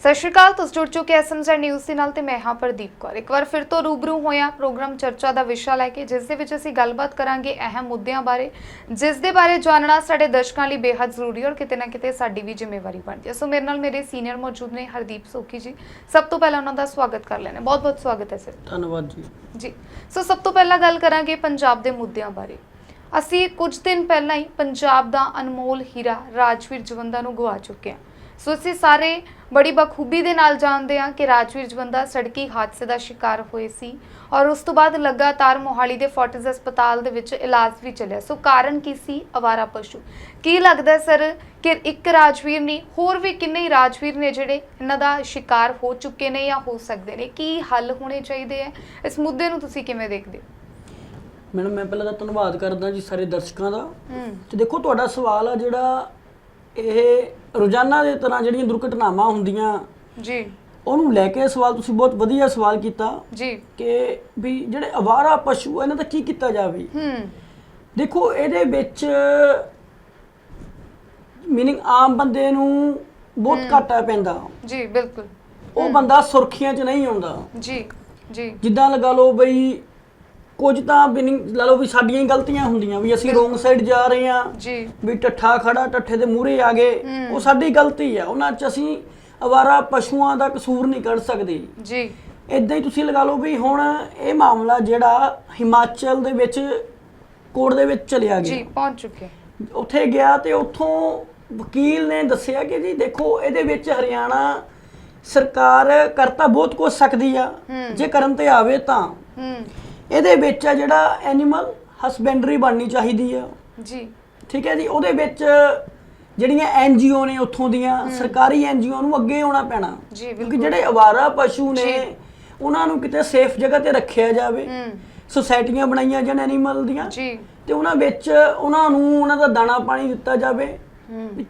ਸਤਿ ਸ਼੍ਰੀ ਅਕਾਲ ਤੁਸੀਂ ਜੁੜ ਚੁੱਕੇ ਐਸਐਮਜ਼ੈਡ ਨਿਊਜ਼ ਦੇ ਨਾਲ ਤੇ ਮੈਂ ਹਾਂ ਪ੍ਰਦੀਪ ਕੌਰ। ਇੱਕ ਵਾਰ ਫਿਰ ਤੋਂ ਰੂਬਰੂ ਹੋਇਆ ਪ੍ਰੋਗਰਾਮ ਚਰਚਾ ਦਾ ਵਿਸ਼ਾ ਲੈ ਕੇ ਜਿਸ ਦੇ ਵਿੱਚ ਅਸੀਂ ਗੱਲਬਾਤ ਕਰਾਂਗੇ ਅਹਿਮ ਮੁੱਦਿਆਂ ਬਾਰੇ ਜਿਸ ਦੇ ਬਾਰੇ ਜਾਣਨਾ ਸਾਡੇ ਦਰਸ਼ਕਾਂ ਲਈ ਬੇहद ਜ਼ਰੂਰੀ ਔਰ ਕਿਤੇ ਨਾ ਕਿਤੇ ਸਾਡੀ ਵੀ ਜ਼ਿੰਮੇਵਾਰੀ ਬਣਦੀ ਹੈ। ਸੋ ਮੇਰੇ ਨਾਲ ਮੇਰੇ ਸੀਨੀਅਰ ਮੌਜੂਦ ਨੇ ਹਰਦੀਪ ਸੋਖੀ ਜੀ। ਸਭ ਤੋਂ ਪਹਿਲਾਂ ਉਹਨਾਂ ਦਾ ਸਵਾਗਤ ਕਰ ਲੈਣਾ ਬਹੁਤ ਬਹੁਤ ਸਵਾਗਤ ਹੈ ਸਰ। ਧੰਨਵਾਦ ਜੀ। ਜੀ। ਸੋ ਸਭ ਤੋਂ ਪਹਿਲਾਂ ਗੱਲ ਕਰਾਂਗੇ ਪੰਜਾਬ ਦੇ ਮੁੱਦਿਆਂ ਬਾਰੇ। ਅਸੀਂ ਕੁਝ ਦਿਨ ਪਹਿਲਾਂ ਹੀ ਪੰਜਾਬ ਦਾ ਅਨਮੋਲ ਹੀਰਾ ਰਾਜਵੀਰ ਜਵੰਦਾ ਨੂੰ ਗਵਾ ਚੁੱਕੇ ਹਾਂ। ਸੋ ਅਸੀਂ ਸਾਰੇ ਬੜੀ ਬਖੂਬੀ ਦੇ ਨਾਲ ਜਾਣਦੇ ਹਾਂ ਕਿ ਰਾਜਵੀਰ ਜਵੰਦਾ ਸੜਕੀ ਹਾਦਸੇ ਦਾ ਸ਼ਿਕਾਰ ਹੋਏ ਸੀ ਔਰ ਉਸ ਤੋਂ ਬਾਅਦ ਲਗਾਤਾਰ ਮੋਹਾਲੀ ਦੇ ਫੋਰਟਿਸ ਹਸਪਤਾਲ ਦੇ ਵਿੱਚ ਇਲਾਜ ਵੀ ਚੱਲਿਆ। ਸੋ ਕਾਰਨ ਕੀ ਸੀ? ਅਵਾਰਾ ਪਸ਼ੂ। ਕੀ ਲੱਗਦਾ ਸਰ ਕਿ ਇੱਕ ਰਾਜਵੀਰ ਨਹੀਂ ਹੋਰ ਵੀ ਕਿੰਨੇ ਹੀ ਰਾਜਵੀਰ ਨੇ ਜਿਹੜੇ ਇਹਨਾਂ ਦਾ ਸ਼ਿਕਾਰ ਹੋ ਚੁੱਕੇ ਨੇ ਜਾਂ ਹੋ ਸਕਦੇ ਨੇ? ਕੀ ਹੱਲ ਹੋਣੇ ਚਾਹੀਦੇ ਹੈ? ਇਸ ਮੁੱਦੇ ਨੂੰ ਤੁਸੀਂ ਕਿਵੇਂ ਦੇਖਦੇ ਹੋ? ਮੈਡਮ ਮੈਂ ਪਹਿਲਾਂ ਤਾਂ ਧੰਨਵਾਦ ਕਰਦਾ ਜੀ ਸਾਰੇ ਦਰਸ਼ਕਾਂ ਦਾ। ਤੇ ਦੇਖੋ ਤੁਹਾਡਾ ਸਵਾਲ ਆ ਜਿਹੜਾ ਇਹ ਰੋਜ਼ਾਨਾ ਦੇ ਤਰ੍ਹਾਂ ਜਿਹੜੀਆਂ ਦੁਰਘਟਨਾਵਾਂ ਹੁੰਦੀਆਂ ਜੀ। ਉਹਨੂੰ ਲੈ ਕੇ ਸਵਾਲ ਤੁਸੀਂ ਬਹੁਤ ਵਧੀਆ ਸਵਾਲ ਕੀਤਾ। ਜੀ। ਕਿ ਵੀ ਜਿਹੜੇ ਅਵਾਰਾ ਪਸ਼ੂ ਆ, ਇਹਨਾਂ ਦਾ ਕੀ ਕੀਤਾ ਜਾਵੇ? ਹੂੰ। ਦੇਖੋ ਇਹਦੇ ਵਿੱਚ ਮੀਨਿੰਗ ਆਮ ਬੰਦੇ ਨੂੰ ਬਹੁਤ ਘਾਟਾ ਪੈਂਦਾ। ਜੀ ਬਿਲਕੁਲ। ਉਹ ਬੰਦਾ ਸੁਰਖੀਆਂ 'ਚ ਨਹੀਂ ਆਉਂਦਾ। ਜੀ ਜੀ। ਜਿੱਦਾਂ ਲਗਾ ਲਓ ਬਈ ਕੁਝ ਤਾਂ ਮੀਨਿੰਗ ਲਾ ਲਓ ਵੀ ਸਾਡੀਆਂ ਹੀ ਗਲਤੀਆਂ ਹੁੰਦੀਆਂ ਵੀ ਅਸੀਂ ਰੋਂਗ ਸਾਈਡ ਜਾ ਰਹੇ ਜੀ। ਵੀ ਟੱਠਾ ਖੜਾ ਟੱਠੇ ਦੇ ਮੂਹਰੇ ਆ ਗਏ। ਉਹ ਸਾਡੀ ਗਲਤੀ ਆ ਉਹਨਾਂ 'ਚ ਅਸੀਂ ਅਵਾਰਾ ਪਸ਼ੂਆਂ ਦਾ ਕਸੂਰ ਨਹੀਂ ਕੱਢ ਸਕਦੇ। ਜੀ। ਇਦਾਂ ਹੀ ਤੁਸੀਂ ਲਗਾ ਲਓ ਵੀ ਹੁਣ ਇਹ ਮਾਮਲਾ ਜਿਹੜਾ ਹਿਮਾਚਲ ਦੇ ਵਿੱਚ ਕੋਰਟ ਦੇ ਵਿੱਚ ਚਲਿਆ ਜੀ ਗਿਆ ਪਹੁੰਚ ਚੁੱਕੇ ਉੱਥੇ ਗਿਆ ਤੇ ਉੱਥੋਂ ਵਕੀਲ ਨੇ ਦੱਸਿਆ ਕਿ ਜੀ ਦੇਖੋ ਇਹਦੇ ਵਿੱਚ ਹਰਿਆਣਾ ਸਰਕਾਰ ਕਰਤਾ ਬਹੁਤ ਕੁਝ ਸਕਦੀ ਆ। ਜੇ ਕਰਨ ਤੇ ਆਵੇ ਤਾਂ। ਹੂੰ। ਇਹਦੇ ਵਿੱਚ ਆ ਜਿਹੜਾ ਐਨੀਮਲ ਹਸਬੈਂਡਰੀ ਬਣਨੀ ਚਾਹੀਦੀ ਆ। ਜੀ। ਠੀਕ ਹੈ ਜੀ? ਉਹਦੇ ਵਿੱਚ ਜਿਹੜੀਆਂ ਐਨਜੀਓ ਨੇ ਉੱਥੋਂ ਦੀਆਂ ਸਰਕਾਰੀ ਐਨਜੀਓ ਨੂੰ ਅੱਗੇ ਆਉਣਾ ਪੈਣਾ। ਜੀ ਕਿਉਂਕਿ ਜਿਹੜੇ ਅਵਾਰਾ ਪਸ਼ੂ ਜੀ। ਨੇ ਉਹਨਾਂ ਨੂੰ ਕਿਤੇ ਸੇਫ ਜਗ੍ਹਾ ਤੇ ਰੱਖਿਆ ਜਾਵੇ। ਹੂੰ। ਸੁਸਾਇਟੀਆਂ ਬਣਾਈਆਂ ਜਾਣ ਐਨੀਮਲ ਦੀਆਂ। ਜੀ। ਤੇ ਉਹਨਾਂ ਵਿੱਚ ਉਹਨਾਂ ਨੂੰ ਉਹਨਾਂ ਦਾ ਦਾਣਾ ਪਾਣੀ ਦਿੱਤਾ ਜਾਵੇ। ਹੂੰ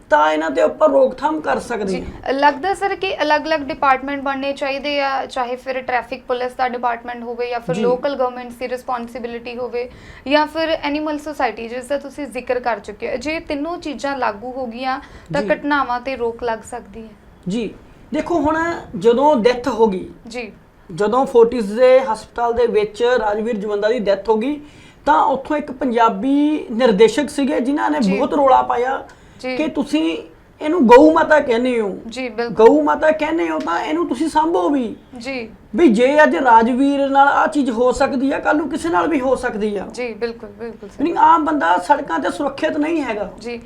ਤਾਂ ਇਹਨਾਂ ਤੇ ਉੱਪਰ ਰੋਕਥਾਮ ਕਰ ਸਕਦੇ ਹਾਂ ਲੱਗਦਾ ਸਰ ਕਿ ਅਲੱਗ-ਅਲੱਗ ਡਿਪਾਰਟਮੈਂਟ ਬਣਨੇ ਚਾਹੀਦੇ ਆ ਚਾਹੇ ਫਿਰ ਟ੍ਰੈਫਿਕ ਪੁਲਿਸ ਦਾ ਡਿਪਾਰਟਮੈਂਟ ਹੋਵੇ ਜਾਂ ਫਿਰ। ਲੋਕਲ ਗਵਰਨਮੈਂਟ ਦੀ ਰਿਸਪੌਂਸਿਬਿਲਿਟੀ ਹੋਵੇ ਜਾਂ ਫਿਰ ਐਨੀਮਲ ਸੁਸਾਇਟੀ ਜਿਸ ਦਾ ਤੁਸੀਂ ਜ਼ਿਕਰ ਕਰ ਚੁੱਕੇ ਹੋ ਜੇ ਤਿੰਨੋਂ ਚੀਜ਼ਾਂ ਲਾਗੂ ਹੋ ਗਈਆਂ ਤਾਂ। ਘਟਨਾਵਾਂ ਤੇ ਰੋਕ ਲੱਗ ਸਕਦੀ ਹੈ ਜੀ ਦੇਖੋ ਹੁਣ ਜਦੋਂ ਡੈਥ ਹੋ ਗਈ ਜੀ ਜਦੋਂ ਫੋਰਟਿਸ ਦੇ ਹਸਪਤਾਲ ਦੇ ਵਿੱਚ ਰਾਜਵੀਰ ਜਵੰਦਾ ਦੀ ਡੈਥ ਹੋ ਗਈ ਤਾਂ ਉੱਥੋਂ ਇੱਕ ਪੰਜਾਬੀ ਨਿਰਦੇਸ਼ਕ ਸੀਗੇ ਜਿਨ੍ਹਾਂ ਨੇ। ਬਹੁਤ ਰੋਲਾ ਪਾਇਆ। ਕਿ ਤੁਸੀਂ ਇਹਨੂੰ ਗਊ ਮਾਤਾ ਕਹਿੰਦੇ ਹੋ। ਜੀ ਬਿਲਕੁਲ। ਗਊ ਮਾਤਾ ਕਹਿੰਦੇ ਹੋ ਤਾਂ ਇਹਨੂੰ ਤੁਸੀਂ ਸੰਭੋ ਵੀ। ਜੀ। ਵੀ ਜੇ ਅੱਜ ਰਾਜਵੀਰ ਨਾਲ ਆ ਚੀਜ਼ ਹੋ ਸਕਦੀ ਆ ਕੱਲ ਨੂੰ ਕਿਸੇ ਨਾਲ ਵੀ ਹੋ ਸਕਦੀ ਆ ਜੀ ਬਿਲਕੁਲ ਬਿਲਕੁਲ ਸਰ ਨਹੀਂ ਆਮ ਬੰਦਾ ਸੜਕਾਂ ਤੇ ਸੁਰੱਖਿਅਤ ਨਹੀਂ ਹੈਗਾ ਜੀ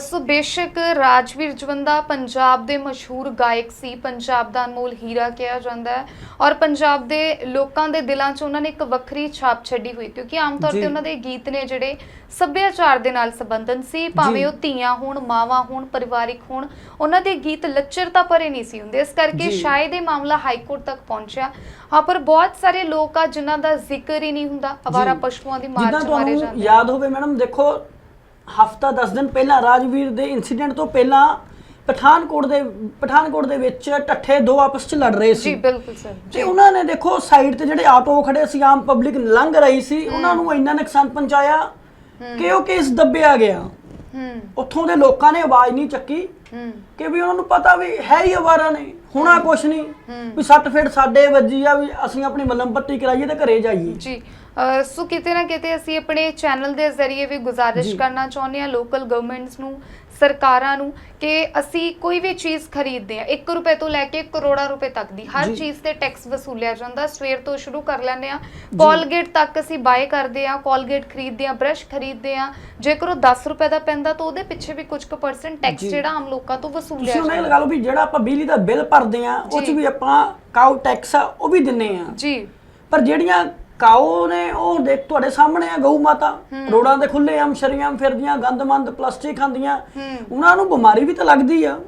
ਸੋ ਬੇਸ਼ੱਕ ਰਾਜਵੀਰ ਜਵੰਦਾ ਪੰਜਾਬ ਦੇ ਮਸ਼ਹੂਰ ਗਾਇਕ ਸੀ ਪੰਜਾਬ ਦਾ ਅਨਮੋਲ ਹੀਰਾ ਕਿਹਾ ਜਾਂਦਾ ਹੈ ਔਰ ਪੰਜਾਬ ਦੇ ਲੋਕਾਂ ਦੇ ਦਿਲਾਂ 'ਚ ਉਹਨਾਂ ਨੇ ਇੱਕ ਵੱਖਰੀ ਛਾਪ ਛੱਡੀ ਹੋਈ ਕਿਉਂਕਿ ਆਮ ਤੌਰ। ਤੇ ਉਹਨਾਂ ਦੇ ਗੀਤ ਨੇ ਜਿਹੜੇ ਸੱਭਿਆਚਾਰ ਦੇ ਨਾਲ ਸੰਬੰਧਨ ਸੀ ਭਾਵੇਂ। ਉਹ ਧੀਆਂ ਹੋਣ ਮਾਵਾਂ ਹੋਣ ਪਰਿਵਾਰਿਕ ਹੋਣ ਉਹਨਾਂ ਦੇ ਗੀਤ ਲੱਚਰਤਾ ਭਰੇ ਨਹੀਂ ਸੀ ਹੁੰਦੇ ਇਸ ਕਰਕੇ। ਸ਼ਾਇਦ ਇਹ ਮਾਮਲਾ ਹਾਈ ਕੋਰਟ ਤੱਕ ਪਹੁੰਚਿਆ ਹਾਂ ਪਰ ਬਹੁਤ ਸਾਰੇ ਲੋਕ ਆ ਜਿਨ੍ਹਾਂ ਦਾ ਜ਼ਿਕਰ ਹੀ ਨਹੀਂ ਹੁੰਦਾ ਅਵਾਰਾ ਜੀ। ਪਸ਼ੂਆਂ ਦੀ ਮਾਰ ਜਿੱਦਾਂ ਚ ਮਾਰੇ ਤੁਹਾਨੂੰ ਜਾਂਦੇ ਯਾਦ ਹੋਵੇ ਮੈਡਮ ਦੇਖੋ ਹਫਤਾ 10 ਦਿਨ ਪਹਿਲਾਂ ਰਾਜਵੀਰ ਦੇ ਇਨਸੀਡੈਂਟ ਤੋਂ ਪਹਿਲਾਂ ਪਠਾਨਕੋਟ ਦੇ ਪਠਾਨਕੋਟ ਦੇ ਵਿੱਚ ਟੱਠੇ ਦੋ ਆਪਸ ਚ ਲੜ ਰਹੇ ਜੀ ਸੀ ਬਿਲਕੁਲ ਸਰ। ਤੇ ਉਹਨਾਂ ਨੇ ਦੇਖੋ ਸਾਈਡ ਤੇ ਜਿਹੜੇ ਆਟੋ ਖੜੇ ਸੀ ਆਮ ਪਬਲਿਕ ਲੰਘ ਰਹੀ ਸੀ ਉਹਨਾਂ ਨੂੰ ਇੰਨਾ ਨੁਕਸਾਨ ਪਹੁੰਚਾਇਆ ਕਿ ਉਹ ਕੇਸ ਦੱਬਿਆ ਗਿਆ। ਹੂੰ। ਉੱਥੋਂ ਦੇ ਲੋਕਾਂ ਨੇ ਆਵਾਜ਼ ਨਹੀਂ ਚੱਕੀ। ਹੂੰ। ਕਿ ਵੀ ਉਹਨਾਂ ਨੂੰ ਪਤਾ ਵੀ ਹੈ ਹੀ ਅਵਾਰਾ ਨੇ ਹੋਣਾ ਕੁਛ ਨਹੀਂ। ਵੀ ਸੱਟ ਫੇਟ ਸਾਡੇ ਵੱਜੀ ਆ ਵੀ ਅਸੀਂ ਆਪਣੀ ਮਲਮ ਪੱਟੀ ਕਰਾਈਏ ਤੇ ਘਰੇ ਜਾਈਏ। ਜੀ। ਸੋ ਕਿਤੇ ਨਾ ਕਿਤੇ ਅਸੀਂ ਆਪਣੇ ਚੈਨਲ ਦੇ ਜ਼ਰੀਏ ਵੀ ਗੁਜ਼ਾਰਿਸ਼। ਕਰਨਾ ਚਾਹੁੰਦੇ ਹਾਂ ਲੋਕਲ ਗਵਰਨਮੈਂਟਸ ਨੂੰ ਸਰਕਾਰਾਂ ਨੂੰ ਕਿ ਅਸੀਂ ਕੋਈ ਵੀ ਚੀਜ਼ ਖਰੀਦਦੇ ਹਾਂ 1 ਰੁਪਏ ਤੋਂ ਲੈ ਕੇ ਕਰੋੜਾਂ ਰੁਪਏ ਤੱਕ ਦੀ ਹਰ। ਚੀਜ਼ ਤੇ ਟੈਕਸ ਵਸੂਲਿਆ ਜਾਂਦਾ ਸਵੇਰ ਤੋਂ ਸ਼ੁਰੂ ਕਰ ਲੈਂਦੇ ਆ ਕੋਲਗੇਟ ਤੱਕ ਅਸੀਂ ਬਾਏ ਕਰਦੇ ਆ ਕੋਲਗੇਟ ਖਰੀਦਦੇ ਆ ਬ੍ਰਸ਼ ਖਰੀਦਦੇ ਆ ਜੇਕਰ ਉਹ 10 ਰੁਪਏ ਦਾ ਪੈਂਦਾ ਤਾਂ ਉਹਦੇ ਪਿੱਛੇ ਵੀ ਕੁਝ ਕੁ ਪਰਸੈਂਟ ਟੈਕਸ। ਜਿਹੜਾ ਆਮ ਲੋਕਾਂ ਤੋਂ ਵਸੂਲਿਆ ਤੁਸੀਂ ਉਹਨਾਂ ਇਹ ਜਾਂਦਾ ਲਗਾ ਲਓ ਵੀ ਜਿਹੜਾ ਆਪਾਂ ਬਿਜਲੀ ਦਾ ਬਿੱਲ ਭਰਦੇ ਆ ਉਹ ਚ। ਵੀ ਆਪਾਂ ਕਾਊ ਟੈਕਸ ਆ ਉਹ ਵੀ ਦਿੰਨੇ ਆ ਜੀ ਪਰ ਜਿਹੜੀਆਂ ਕਾਊ ਨੇ ਉਹ ਦੇਖ ਤੁਹਾਡੇ ਸਾਹਮਣੇ ਆ ਗਊ ਮਾਤਾ। ਰੋਡਾਂ ਦੇ ਖੁੱਲੇ ਆਮ ਸ਼ਰੀਆਂ ਫਿਰਦੀਆਂ ਗੰਦਮੰਦ ਪਲਾਸਟਿਕ ਖਾਂਦੀਆਂ। ਉਹਨਾਂ ਨੂੰ ਬਿਮਾਰੀ ਵੀ ਤਾਂ ਲੱਗਦੀ ਆ।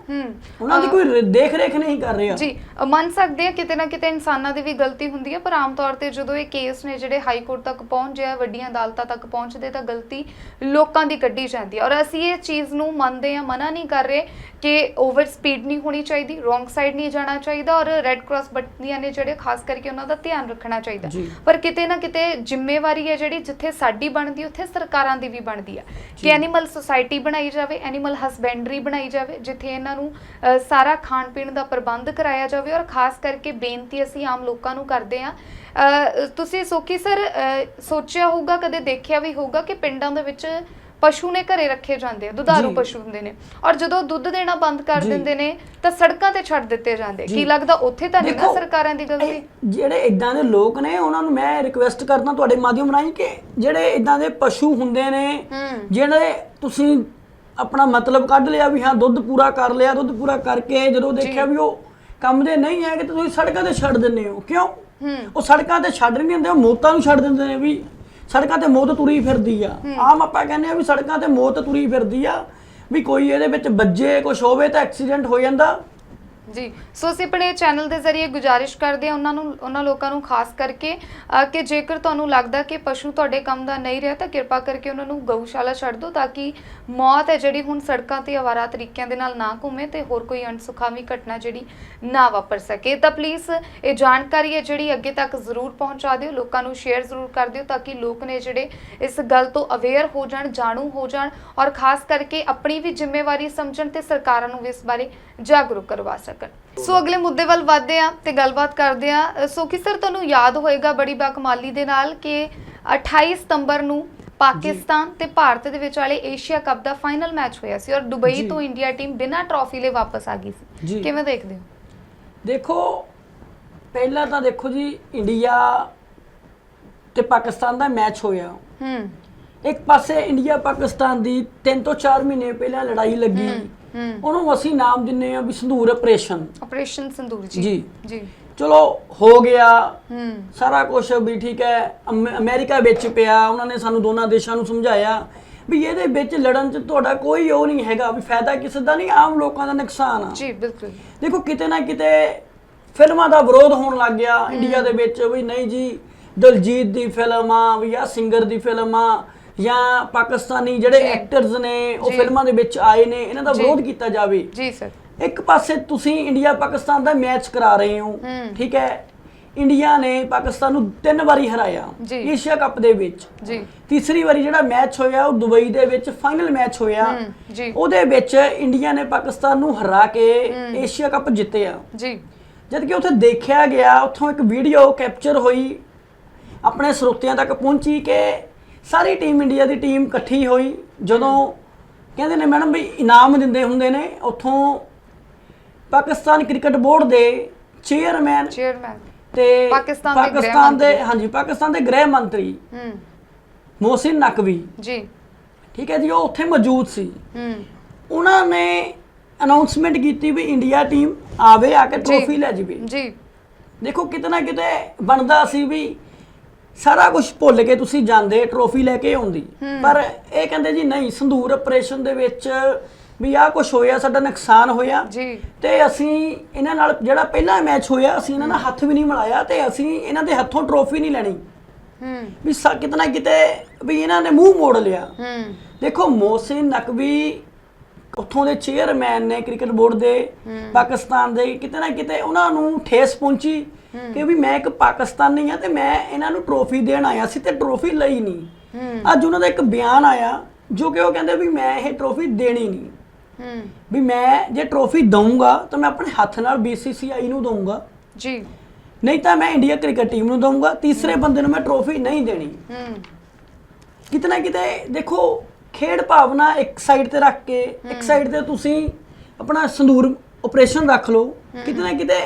ਉਹਨਾਂ ਦੀ ਕੋਈ ਦੇਖ ਰੇਖ ਨਹੀਂ ਕਰ ਰਿਹਾ। ਜੀ ਮੰਨ ਸਕਦੇ ਆ ਕਿਤੇ ਨਾ ਕਿਤੇ ਇਨਸਾਨਾਂ ਦੀ ਵੀ ਗਲਤੀ ਹੁੰਦੀ ਹੈ ਪਰ ਆਮ ਤੌਰ ਤੇ ਜਦੋਂ ਇਹ ਕੇਸ ਨੇ ਜਿਹੜੇ ਹਾਈ ਕੋਰਟ ਤੱਕ ਪਹੁੰਚ ਜਾਏ ਵੱਡੀਆਂ ਅਦਾਲਤਾਂ ਤੱਕ ਪਹੁੰਚਦੇ ਤਾਂ ਗਲਤੀ ਲੋਕਾਂ ਦੀ ਕੱਢੀ ਜਾਂਦੀ ਹੈ ਔਰ ਅਸੀਂ ਇਹ ਚੀਜ਼ ਨੂੰ ਮੰਨਦੇ ਆ ਮਨਾ ਨਹੀਂ ਕਰ ਰਹੇ ਕਿ ਓਵਰ ਸਪੀਡ ਨਹੀਂ ਹੋਣੀ ਚਾਹੀਦੀ ਰੋਂਗ ਸਾਈਡ ਨਹੀਂ ਜਾਣਾ ਚਾਹੀਦਾ ਔਰ ਰੈੱਡ ਕਰਾਸ ਬੱਤੀਆਂ ਨੇ ਜਿਹੜੇ ਖਾਸ ਕਰਕੇ ਉਹਨਾਂ ਦਾ ਧਿਆਨ ਰੱਖਣਾ ਚਾਹੀਦਾ। ਪਰ ਕਿਤੇ ਕਿਤੇ ਨਾ ਕਿਤੇ ਜ਼ਿੰਮੇਵਾਰੀ ਹੈ ਜਿਹੜੀ ਜਿੱਥੇ ਸਾਡੀ ਬਣਦੀ ਉੱਥੇ ਸਰਕਾਰਾਂ ਦੀ ਵੀ ਬਣਦੀ ਹੈ ਕਿ ਐਨੀਮਲ ਸੁਸਾਇਟੀ ਬਣਾਈ ਜਾਵੇ ਐਨੀਮਲ ਹਸਬੈਂਡਰੀ ਬਣਾਈ ਜਾਵੇ ਜਿੱਥੇ ਇਹਨਾਂ ਨੂੰ ਅ, ਸਾਰਾ ਖਾਣ ਪੀਣ ਦਾ ਪ੍ਰਬੰਧ ਕਰਾਇਆ ਜਾਵੇ ਔਰ ਖਾਸ ਕਰਕੇ ਬੇਨਤੀ ਅਸੀਂ ਆਮ ਲੋਕਾਂ ਨੂੰ ਕਰਦੇ ਅ, ਤੁਸੀਂ ਸੋਖੀ ਸਰ ਸੋਚਿਆ ਹੋਊਗਾ ਕਦੇ ਦੇਖਿਆ ਵੀ ਹੋਊਗਾ ਕਿ ਪਿੰਡਾਂ ਦੇ ਵਿੱਚ ਪਸ਼ੂ ਨੇ ਘਰੇ ਰੱਖੇ ਜਾਂਦੇ ਆ ਦੁਧਾਰੂ। ਪਸ਼ੂ ਹੁੰਦੇ ਨੇ। ਔਰ ਜਦੋਂ ਦੁੱਧ ਦੇਣਾ ਬੰਦ ਕਰ। ਦਿੰਦੇ ਨੇ ਤਾਂ ਸੜਕਾਂ ਤੇ ਛੱਡ ਦਿੱਤੇ ਜਾਂਦੇ। ਕੀ ਲੱਗਦਾ ਉੱਥੇ ਤਾਂ ਨਹੀਂ ਨਾ ਸਰਕਾਰਾਂ ਦੀ ਗਲਤੀ? ਜਿਹੜੇ ਇਦਾਂ ਦੇ ਲੋਕ ਨੇ ਉਹਨਾਂ ਨੂੰ ਮੈਂ ਰਿਕੁਐਸਟ ਕਰਦਾ ਤੁਹਾਡੇ ਮਾਧਿਅਮ ਰਾਹੀਂ ਕਿ ਜਿਹੜੇ ਇਦਾਂ ਦੇ ਪਸ਼ੂ ਹੁੰਦੇ ਨੇ ਜਿਹੜੇ ਤੁਸੀਂ ਆਪਣਾ ਮਤਲਬ ਕੱਢ ਲਿਆ ਵੀ ਹਾਂ ਦੁੱਧ ਪੂਰਾ ਕਰ ਲਿਆ ਦੁੱਧ ਪੂਰਾ ਕਰਕੇ ਜਦੋਂ ਦੇਖਿਆ ਵੀ ਉਹ ਕੰਮ ਦੇ ਨਹੀਂ ਹੈ ਕਿ ਤੁਸੀਂ ਸੜਕਾਂ ਤੇ ਛੱਡ ਦਿੰਦੇ ਹੋ। ਕਿਉਂ? ਉਹ ਸੜਕਾਂ ਤੇ ਛੱਡ ਨਹੀਂ ਦਿੰਦੇ ਉਹ ਮੌਤਾਂ ਨੂੰ ਛੱਡ ਦਿੰਦੇ ਨੇ ਵੀ ਸੜਕਾਂ ਤੇ ਮੌਤ ਤੁਰੀ ਫਿਰਦੀ ਆ। ਆਮ ਆਪਾਂ ਕਹਿੰਦੇ ਆ ਵੀ ਸੜਕਾਂ ਤੇ ਮੌਤ ਤੁਰੀ ਫਿਰਦੀ ਆ ਵੀ ਕੋਈ ਇਹਦੇ ਵਿੱਚ ਵੱਜੇ ਕੁਝ ਹੋਵੇ ਤਾਂ ਐਕਸੀਡੈਂਟ ਹੋ ਜਾਂਦਾ। ਜੀ। ਸੋ ਅਸੀਂ ਆਪਣੇ ਚੈਨਲ ਦੇ ਜ਼ਰੀਏ ਗੁਜਾਰਿਸ਼ ਕਰਦੇ ਹਾਂ ਉਹਨਾਂ ਨੂੰ ਉਹਨਾਂ ਲੋਕਾਂ ਨੂੰ ਖਾਸ ਕਰਕੇ ਅ, ਕਿ ਜੇਕਰ ਤੁਹਾਨੂੰ ਲੱਗਦਾ ਕਿ ਪਸ਼ੂ ਤੁਹਾਡੇ ਕੰਮ ਦਾ ਨਹੀਂ ਰਿਹਾ ਤਾਂ ਕਿਰਪਾ ਕਰਕੇ ਉਹਨਾਂ ਨੂੰ ਗਊਸ਼ਾਲਾ ਛੱਡ ਦਿਓ ਤਾਂ ਕਿ ਮੌਤ ਹੈ ਜਿਹੜੀ ਹੁਣ ਸੜਕਾਂ ਤੇ ਅਵਾਰਾ ਤਰੀਕਿਆਂ ਦੇ ਨਾਲ ਨਾ ਘੁੰਮੇ ਤੇ ਹੋਰ ਕੋਈ ਅਣਸੁਖਾਵੀ ਘਟਨਾ ਜਿਹੜੀ ਨਾ ਵਾਪਰ ਸਕੇ। ਤਾਂ ਪਲੀਜ਼ ਇਹ ਜਾਣਕਾਰੀ ਹੈ ਜਿਹੜੀ ਅੱਗੇ ਤੱਕ ਜ਼ਰੂਰ ਪਹੁੰਚਾ ਦਿਓ ਲੋਕਾਂ ਨੂੰ ਸ਼ੇਅਰ ਜ਼ਰੂਰ ਕਰ ਦਿਓ ਤਾਂ ਕਿ ਲੋਕ ਨੇ ਜਿਹੜੇ ਇਸ ਗੱਲ ਤੋਂ ਅਵੇਅਰ ਹੋ ਜਾਣ ਜਾਣੂ ਹੋ ਜਾਣ ਔਰ ਖਾਸ ਕਰਕੇ ਆਪਣੀ ਵੀ ਜ਼ਿੰਮੇਵਾਰੀ ਸਮਝਣ ਤੇ ਸਰਕਾਰਾਂ ਨੂੰ ਵੀ ਇਸ ਬਾਰੇ ਜਾਗਰੂਕ ਕਰਵਾ ਸਕਣ। ਸੋ ਅਗਲੇ ਮੁੱਦੇ ਵੱਲ ਵਧਦੇ ਆ ਤੇ ਗੱਲਬਾਤ ਕਰਦੇ ਆ ਸੋ ਕਿ ਸਰ ਤੁਹਾਨੂੰ ਯਾਦ ਹੋਏਗਾ ਬੜੀ ਬਾਕਮਾਲੀ ਦੇ ਨਾਲ ਕਿ 28 ਸਤੰਬਰ ਨੂੰ ਪਾਕਿਸਤਾਨ ਤੇ ਭਾਰਤ ਦੇ ਵਿਚਾਲੇ ਏਸ਼ੀਆ ਕੱਪ ਦਾ ਫਾਈਨਲ ਮੈਚ ਹੋਇਆ ਸੀ ਔਰ ਦੁਬਈ। ਤੋਂ ਇੰਡੀਆ ਟੀਮ ਬਿਨਾਂ ਟਰਾਫੀ ਲਈ ਵਾਪਸ ਆ ਗਈ ਸੀ। ਕਿਵੇਂ ਦੇਖਦੇ ਹੋ? ਦੇਖੋ ਪਹਿਲਾਂ ਤਾਂ ਦੇਖੋ ਜੀ ਇੰਡੀਆ ਤੇ ਪਾਕਿਸਤਾਨ ਦਾ ਮੈਚ ਹੋਇਆ। ਹੂੰ। ਇੱਕ ਪਾਸੇ ਇੰਡੀਆ ਪਾਕਿਸਤਾਨ ਦੀ 3 ਤੋਂ 4 ਮਹੀਨੇ ਪਹਿਲਾਂ ਲੜਾਈ ਲੱਗੀ। ਉਹਨੂੰ ਅਸੀਂ ਨਾਮ ਦਿੰਨੇ ਆ ਵੀ ਸੰਧੂਰ ਆਪਰੇਸ਼ਨ। ਆਪਰੇਸ਼ਨ ਸੰਦੂਰ ਜੀ। ਜੀ। ਜੀ। ਚਲੋ ਹੋ ਗਿਆ। ਹੂੰ। ਸਾਰਾ ਕੁਝ ਵੀ ਠੀਕ ਹੈ। ਅਮ- ਅਮਰੀਕਾ ਵਿੱਚ ਪਿਆ। ਉਹਨਾਂ ਨੇ ਸਾਨੂੰ ਦੋਨਾਂ ਦੇਸ਼ਾਂ ਨੂੰ ਸਮਝਾਇਆ ਵੀ ਇਹਦੇ ਵਿੱਚ ਲੜਨ 'ਚ ਤੁਹਾਡਾ ਕੋਈ ਉਹ ਨਹੀਂ ਹੈਗਾ ਵੀ ਫਾਇਦਾ ਕਿਸੇ ਦਾ ਨਹੀਂ ਆਮ ਲੋਕਾਂ ਦਾ ਨੁਕਸਾਨ ਆ। ਜੀ ਬਿਲਕੁਲ। ਦੇਖੋ ਕਿਤੇ ਨਾ ਕਿਤੇ ਫਿਲਮਾਂ ਦਾ ਵਿਰੋਧ ਹੋਣ ਲੱਗ ਗਿਆ ਇੰਡੀਆ ਦੇ ਵਿੱਚ ਵੀ ਨਹੀਂ ਜੀ ਦਲਜੀਤ ਦੀ ਫਿਲਮ ਆ ਵੀ ਆ ਸਿੰਗਰ ਦੀ ਫਿਲਮ ਆ ਜਾਂ ਪਾਕਿਸਤਾਨੀ ਜਿਹੜੇ। ਐਕਟਰਸ ਨੇ ਉਹ। ਫਿਲਮਾਂ ਦੇ ਵਿੱਚ ਆਏ ਨੇ ਇਹਨਾਂ ਦਾ। ਵਿਰੋਧ ਕੀਤਾ ਜਾਵੇ ਜੀ ਸਰ ਇੱਕ ਪਾਸੇ ਤੁਸੀਂ ਇੰਡੀਆ ਪਾਕਿਸਤਾਨ ਦਾ ਮੈਚ ਕਰਾ ਰਹੇ ਹੋ। ਠੀਕ ਹੈ ਇੰਡੀਆ ਨੇ ਪਾਕਿਸਤਾਨ ਨੂੰ ਤਿੰਨ ਵਾਰੀ ਹਰਾਇਆ। ਏਸ਼ੀਆ ਕੱਪ ਦੇ ਵਿੱਚ ਜੀ ਤੀਸਰੀ ਵਾਰੀ ਜਿਹੜਾ ਮੈਚ ਹੋਇਆ ਉਹ ਦੁਬਈ ਦੇ ਵਿੱਚ ਫਾਈਨਲ ਮੈਚ ਹੋਇਆ। ਉਹਦੇ ਵਿੱਚ ਇੰਡੀਆ ਨੇ ਪਾਕਿਸਤਾਨ ਨੂੰ ਹਰਾ ਕੇ ਏਸ਼ੀਆ ਕੱਪ ਜਿੱਤਿਆ ਜੀ ਜਦ ਕਿ ਉੱਥੇ ਦੇਖਿਆ ਗਿਆ ਉੱਥੋਂ ਇੱਕ ਵੀਡੀਓ ਕੈਪਚਰ ਹੋਈ ਆਪਣੇ ਸਰੋਤਿਆਂ ਤੱਕ ਪਹੁੰਚੀ ਕਿ ਸਾਰੀ ਟੀਮ ਇੰਡੀਆ ਦੀ ਟੀਮ ਇਕੱਠੀ ਹੋਈ ਜਦੋਂ ਕਹਿੰਦੇ ਨੇ ਮੈਡਮ ਵੀ ਇਨਾਮ ਦਿੰਦੇ ਹੁੰਦੇ ਨੇ ਉੱਥੋਂ ਪਾਕਿਸਤਾਨ ਕ੍ਰਿਕਟ ਬੋਰਡ ਦੇ ਚੇਅਰਮੈਨ ਚੇਅਰਮੈਨ। ਤੇ ਪਾਕਿਸਤਾਨ ਦੇ ਪਾਕਿਸਤਾਨ। ਹਾਂਜੀ ਪਾਕਿਸਤਾਨ ਦੇ ਗ੍ਰਹਿ ਮੰਤਰੀ ਹੂੰ। ਮੋਹਸਿਨ ਨਕਵੀ। ਜੀ। ਠੀਕ ਹੈ ਜੀ ਉਹ ਉੱਥੇ ਮੌਜੂਦ ਸੀ। ਹੂੰ। ਉਹਨਾਂ ਨੇ ਅਨਾਉਂਸਮੈਂਟ ਕੀਤੀ ਵੀ ਇੰਡੀਆ ਟੀਮ ਆਵੇ ਆ ਕੇ। ਟਰੋਫੀ ਲੈ ਜਾਵੇ। ਜੀ। ਦੇਖੋ ਕਿਤੇ ਨਾ ਕਿਤੇ ਬਣਦਾ ਸੀ ਵੀ ਸਾਰਾ ਕੁਝ ਭੁੱਲ ਕੇ ਤੁਸੀਂ ਜਾਂਦੇ ਟਰੋਫੀ ਲੈ ਕੇ ਆਉਂਦੀ। ਪਰ ਇਹ ਕਹਿੰਦੇ ਜੀ ਨਹੀਂ ਸੰਧੂਰ ਆਪਰੇਸ਼ਨ ਦੇ ਵਿੱਚ ਵੀ ਆਹ ਕੁਝ ਹੋਇਆ ਸਾਡਾ ਨੁਕਸਾਨ ਹੋਇਆ। ਜੀ। ਤੇ ਅਸੀਂ ਇਹਨਾਂ ਨਾਲ ਜਿਹੜਾ ਪਹਿਲਾ ਮੈਚ ਹੋਇਆ ਅਸੀਂ ਇਹਨਾਂ ਨਾਲ ਹੱਥ ਵੀ ਨਹੀਂ ਮਿਲਾਇਆ ਤੇ ਅਸੀਂ ਇਹਨਾਂ ਦੇ ਹੱਥੋਂ ਟਰੋਫੀ ਨਹੀਂ ਲੈਣੀ। ਹੂੰ। ਵੀ ਸਾ ਕਿਤਨਾ ਕਿਤੇ ਵੀ ਇਹਨਾਂ ਨੇ ਮੂੰਹ ਮੋੜ ਲਿਆ। ਹੂੰ। ਦੇਖੋ ਮੋਹਸਿਨ ਨਕਵੀ ਉੱਥੋਂ ਦੇ ਚੇਅਰਮੈਨ ਨੇ ਕ੍ਰਿਕਟ ਬੋਰਡ ਦੇ ਪਾਕਿਸਤਾਨ ਦੇ ਕਿਤੇ ਨਾ ਕਿਤੇ ਉਹਨਾਂ ਨੂੰ ਠੇਸ ਪਹੁੰਚੀ। ਕਿ ਵੀ ਮੈਂ ਇੱਕ ਪਾਕਿਸਤਾਨੀ ਆ ਤੇ ਮੈਂ ਇਹਨਾਂ ਨੂੰ ਟਰੋਫੀ ਦੇਣ ਆਇਆ ਸੀ ਤੇ ਟਰੋਫੀ ਲਈ ਨਹੀਂ। ਅੱਜ ਉਹਨਾਂ ਦਾ ਇੱਕ ਬਿਆਨ ਆਇਆ ਜੋ ਕਿ ਉਹ ਕਹਿੰਦੇ ਵੀ ਮੈਂ ਇਹ ਟਰੋਫੀ ਦੇਣੀ ਨਹੀਂ। ਵੀ ਮੈਂ ਜੇ ਟਰੋਫੀ ਦਊਂਗਾ ਤਾਂ ਮੈਂ ਆਪਣੇ ਹੱਥ ਨਾਲ BCCI ਨੂੰ ਦਊਂਗਾ। ਜੀ। ਨਹੀਂ ਤਾਂ ਮੈਂ ਇੰਡੀਆ ਕ੍ਰਿਕਟ ਟੀਮ ਨੂੰ ਦਊਂਗਾ ਤੀਸਰੇ ਬੰਦੇ ਨੂੰ ਮੈਂ ਟਰੋਫੀ ਨਹੀਂ ਦੇਣੀ। ਹੂੰ। ਕਿਤੇ ਦੇਖੋ ਖੇਡ ਭਾਵਨਾ ਇੱਕ ਸਾਈਡ ਤੇ ਰੱਖ ਕੇ ਇੱਕ ਸਾਈਡ ਤੇ ਤੁਸੀਂ ਆਪਣਾ ਸੰਦੂਰ ਆਪਰੇਸ਼ਨ ਰੱਖ ਲਓ। ਕਿਤੇ ਨਾ ਕਿਤੇ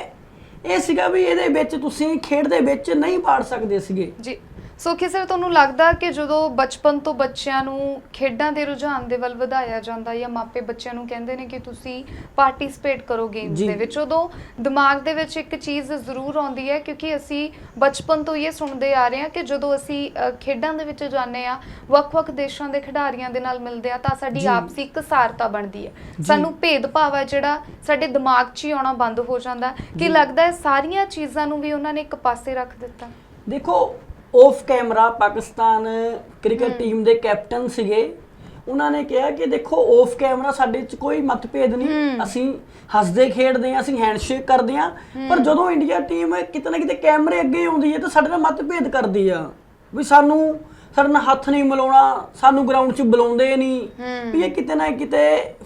ਇਹ ਸੀਗਾ ਵੀ ਇਹਦੇ ਵਿੱਚ ਤੁਸੀਂ ਖੇਡ ਦੇ ਵਿੱਚ ਨਹੀਂ ਪਾੜ ਸਕਦੇ ਸੀਗੇ। ਜੀ। ਸੋ ਕਿ ਸਰ ਤੁਹਾਨੂੰ ਲੱਗਦਾ ਕਿ ਜਦੋਂ ਬਚਪਨ ਤੋਂ ਬੱਚਿਆਂ ਨੂੰ ਖੇਡਾਂ ਦੇ ਰੁਝਾਨ ਦੇ ਵੱਲ ਵਧਾਇਆ ਜਾਂਦਾ ਜਾਂ ਮਾਪੇ ਬੱਚਿਆਂ ਨੂੰ ਕਹਿੰਦੇ ਨੇ ਕਿ ਤੁਸੀਂ ਪਾਰਟਿਸਿਪੇਟ ਕਰੋ ਗੇਮਸ। ਦੇ ਵਿੱਚ ਉਦੋਂ ਦਿਮਾਗ ਦੇ ਵਿੱਚ ਇੱਕ ਚੀਜ਼ ਜ਼ਰੂਰ ਆਉਂਦੀ ਹੈ ਕਿਉਂਕਿ ਅਸੀਂ ਬਚਪਨ ਤੋਂ ਇਹ ਸੁਣਦੇ ਆ ਰਹੇ ਹਾਂ ਕਿ ਜਦੋਂ ਅਸੀਂ ਖੇਡਾਂ ਦੇ ਵਿੱਚ ਜਾਂਦੇ ਆ ਵੱਖ-ਵੱਖ ਦੇਸ਼ਾਂ ਦੇ ਖਿਡਾਰੀਆਂ ਦੇ ਨਾਲ ਮਿਲਦੇ ਆ ਤਾਂ ਸਾਡੀ। ਆਪਸੀ ਇਕਸਾਰਤਾ ਬਣਦੀ ਹੈ ਸਾਨੂੰ ਭੇਦਭਾਵ ਹੈ ਜਿਹੜਾ ਸਾਡੇ ਦਿਮਾਗ 'ਚ ਹੀ ਆਉਣਾ ਬੰਦ ਹੋ ਜਾਂਦਾ। ਕੀ ਲੱਗਦਾ ਹੈ ਸਾਰੀਆਂ ਚੀਜ਼ਾਂ ਨੂੰ ਵੀ ਉਹਨਾਂ ਨੇ ਇੱਕ ਪਾਸੇ ਰੱਖ ਦਿੱਤਾ ਦੇਖੋ off camera Pakistan cricket team ਦੇ ਕੈਪਟਨ ਸੀਗੇ। ਉਹਨਾਂ ਨੇ ਕਿਹਾ ਕਿ ਦੇਖੋ ਆਫ ਕੈਮਰਾ ਸਾਡੇ 'ਚ ਕੋਈ ਮਤਭੇਦ ਨਹੀਂ। ਅਸੀਂ ਹੱਸਦੇ ਖੇਡਦੇ ਹਾਂ ਅਸੀਂ ਹੈਂਡਸ਼ੇਕ ਕਰਦੇ ਹਾਂ। ਪਰ ਜਦੋਂ ਇੰਡੀਆ ਟੀਮ ਕਿਤੇ ਨਾ ਕਿਤੇ ਕੈਮਰੇ ਅੱਗੇ ਆਉਂਦੀ ਹੈ ਤਾਂ ਸਾਡੇ ਨਾਲ ਮਤਭੇਦ ਕਰਦੀ ਆ। ਵੀ ਸਾਨੂੰ ਸਾਡੇ ਨਾਲ ਹੱਥ ਨਹੀਂ ਮਿਲਾਉਣਾ ਸਾਨੂੰ ਗਰਾਊਂਡ 'ਚ ਬੁਲਾਉਂਦੇ ਨਹੀਂ। ਵੀ ਇਹ ਕਿਤੇ ਨਾ ਕਿਤੇ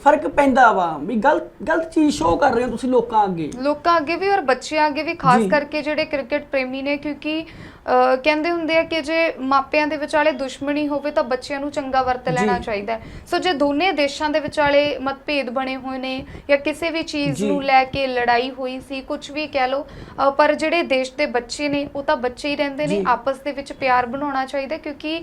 ਫ਼ਰਕ ਪੈਂਦਾ ਵਾ। ਵੀ ਗਲਤ ਗਲਤ ਚੀਜ਼ ਸ਼ੋਅ ਕਰ ਰਹੇ ਹੋ ਤੁਸੀਂ ਲੋਕਾਂ ਅੱਗੇ। ਲੋਕਾਂ ਅੱਗੇ ਵੀ ਔਰ ਬੱਚਿਆਂ ਅੱਗੇ ਵੀ ਖਾਸ। ਕਰਕੇ ਜਿਹੜੇ ਕ੍ਰਿਕਟ ਪ੍ਰੇਮੀ ਨੇ ਕਿਉਂਕਿ ਕਹਿੰਦੇ ਹੁੰਦੇ ਆ ਕਿ ਜੇ ਮਾਪਿਆਂ ਦੇ ਵਿਚਾਲੇ ਦੁਸ਼ਮਣੀ ਹੋਵੇ ਤਾਂ ਬੱਚਿਆਂ ਨੂੰ ਚੰਗਾ ਵਰਤ ਲੈਣਾ। ਚਾਹੀਦਾ ਸੋ ਜੇ ਦੋਨੇ ਦੇਸ਼ਾਂ ਦੇ ਵਿਚਾਲੇ ਮਤਭੇਦ ਬਣੇ ਹੋਏ ਨੇ ਜਾਂ ਕਿਸੇ ਵੀ ਚੀਜ਼। ਨੂੰ ਲੈ ਕੇ ਲੜਾਈ ਹੋਈ ਸੀ ਕੁਝ ਵੀ ਕਹਿ ਅਹ, ਪਰ ਜਿਹੜੇ ਦੇਸ਼ ਦੇ ਬੱਚੇ ਨੇ ਉਹ ਤਾਂ ਬੱਚੇ ਹੀ ਰਹਿੰਦੇ ਨੇ। ਆਪਸ ਦੇ ਵਿੱਚ ਪਿਆਰ ਬਣਾਉਣਾ ਚਾਹੀਦਾ ਕਿਉਂਕਿ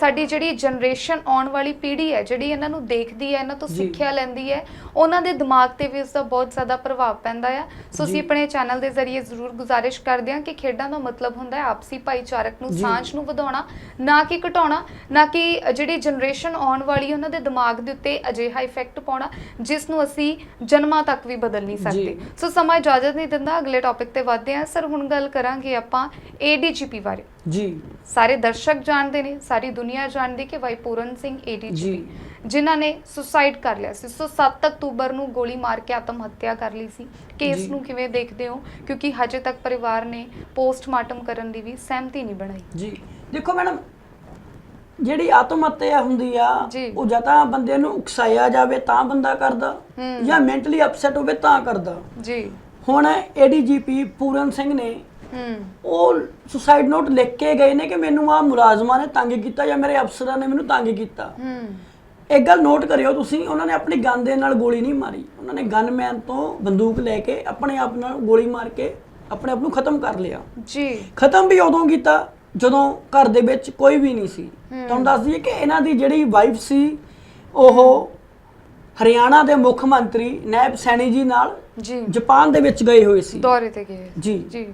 ਸਾਡੀ ਜਿਹੜੀ ਜਨਰੇਸ਼ਨ ਆਉਣ ਵਾਲੀ ਪੀੜ੍ਹੀ ਹੈ ਜਿਹੜੀ ਇਹਨਾਂ ਨੂੰ ਦੇਖਦੀ ਹੈ ਇਹਨਾਂ ਤੋਂ। ਸਿੱਖਿਆ ਲੈਂਦੀ ਹੈ ਉਹਨਾਂ ਦੇ ਦਿਮਾਗ ਤੇ ਵੀ ਉਸ ਦਾ ਬਹੁਤ ਜ਼ਿਆਦਾ ਪ੍ਰਭਾਵ ਪੈਂਦਾ ਆ ਸੋ ਅਸੀਂ। ਆਪਣੇ ਚੈਨਲ ਦੇ ਜ਼ਰੀਏ ਜ਼ਰੂਰ ਗੁਜ਼ਾਰਿਸ਼ ਕਰਦੇ ਹਾਂ ਕਿ ਖੇਡਾਂ ਦਾ ਮਤਲਬ ਹੁੰਦਾ ਹੈ ਆਪਸੀ ਭਾਈਚਾਰਕ ਨੂੰ। ਸਾਂਝ ਨੂੰ ਵਧਾਉਣਾ ਨਾ ਕਿ ਘਟਾਉਣਾ ਨਾ ਕਿ ਜਿਹੜੀ ਜਨਰੇਸ਼ਨ ਆਉਣ ਵਾਲੀ ਉਹਨਾਂ ਦੇ ਦਿਮਾਗ ਦੇ ਉੱਤੇ ਅਜਿਹਾ ਇਫੈਕਟ ਪਾਉਣਾ ਜਿਸ ਨੂੰ ਅਸੀਂ ਜਨਮਾਂ ਤੱਕ ਵੀ ਬਦਲ ਨਹੀਂ ਸਕਦੇ। ਸੋ ਸਮਾਂ ਇਜਾਜ਼ਤ ਨਹੀਂ ਦਿੰਦਾ ਅਗਲੇ ਟੌਪਿਕ ਤੇ ਵਧਦੇ ਹਾਂ ਸਰ ਹੁਣ ਗੱਲ ਕਰਾਂਗੇ ਆਪਾਂ ਏਡੀਜੀਪੀ ਬਾਰੇ ਜੀ ਸਾਰੇ ਦਰਸ਼ਕ ਜਾਣਦੇ ਨੇ ਸਾਰੀ ਦੁਨੀਆ ਜਾਣਦੀ ਕਿ ਪੂਰਨ ਸਿੰਘ ਏਡੀਜੀਪੀ। ਜਿਨ੍ਹਾਂ ਨੇ ਸੁਸਾਈਡ ਕਰ ਲਿਆ ਸੀ। ਸੋ 7 ਅਕਤੂਬਰ ਨੂੰ ਗੋਲੀ ਮਾਰ ਕੇ ਆਤਮ ਹੱਤਿਆ ਕਰ ਲਈ ਸੀ। ਕੇਸ। ਨੂੰ ਕਿਵੇਂ ਦੇਖਦੇ ਹੋ? ਕਿਉਂਕਿ ਹਜੇ ਤੱਕ ਪਰਿਵਾਰ ਨੇ ਪੋਸਟਮਾਰਟਮ ਕਰਨ ਦੀ ਵੀ ਸਹਿਮਤੀ ਨਹੀਂ ਬਣਾਈ। ਜੀ। ਦੇਖੋ ਮੈਡਮ ਜਿਹੜੀ ਆਤਮ ਹੱਤਿਆ ਹੁੰਦੀ ਆ। ਉਹ ਜਾਂ ਤਾਂ ਬੰਦੇ ਨੂੰ ਉਕਸਾਇਆ ਜਾਵੇ ਤਾਂ ਬੰਦਾ ਕਰਦਾ। ਜਾਂ ਮੈਂਟਲੀ ਅਪਸੈਟ ਹੋਵੇ ਤਾਂ ਕਰਦਾ। ਜੀ। ਹੁਣ ਏਡੀਜੀਪੀ ਪੂਰਨ ਸਿੰਘ ਨੇ ਉਹ ਸੁਸਾਈਡ ਨੋਟ ਲਿਖ ਕੇ ਗਏ ਨੇ ਕਿ ਮੈਨੂੰ ਆ ਮੁਲਾਜ਼ਮਾਂ ਨੇ ਤੰਗ ਕੀਤਾ ਜਾਂ ਮੇਰੇ ਅਫਸਰਾਂ ਨੇ ਮੈਨੂੰ ਤੰਗ ਕੀਤਾ। ਹੂੰ। ਇੱਕ ਗੱਲ ਨੋਟ ਕਰਿਓ ਤੁਸੀਂ ਉਹਨਾਂ ਨੇ ਆਪਣੀ ਗਨ ਦੇ ਨਾਲ ਗੋਲੀ ਨਹੀਂ ਮਾਰੀ। ਉਹਨਾਂ ਨੇ ਗਨਮੈਨ ਤੋਂ ਬੰਦੂਕ ਲੈ ਕੇ ਆਪਣੇ ਆਪ ਨਾਲ ਗੋਲੀ ਮਾਰ ਕੇ ਆਪਣੇ ਆਪ ਨੂੰ ਖਤਮ ਕਰ ਲਿਆ। ਜੀ। ਖਤਮ ਵੀ ਉਦੋਂ ਕੀਤਾ ਜਦੋਂ ਘਰ ਦੇ ਵਿੱਚ ਕੋਈ ਵੀ ਨਹੀਂ ਸੀ। ਤੁਹਾਨੂੰ ਦੱਸ ਦਈਏ ਕਿ ਇਹਨਾਂ ਦੀ ਜਿਹੜੀ ਵਾਈਫ ਸੀ ਉਹ ਹਰਿਆਣਾ ਦੇ ਮੁੱਖ ਮੰਤਰੀ ਨੈਬ ਸੈਣੀ ਜੀ ਨਾਲ ਜੀ। ਜਾਪਾਨ ਦੇ ਵਿੱਚ ਗਏ ਹੋਏ ਸੀ। ਦੌਰੇ ਤੇ ਗਏ। ਜੀ। ਜੀ।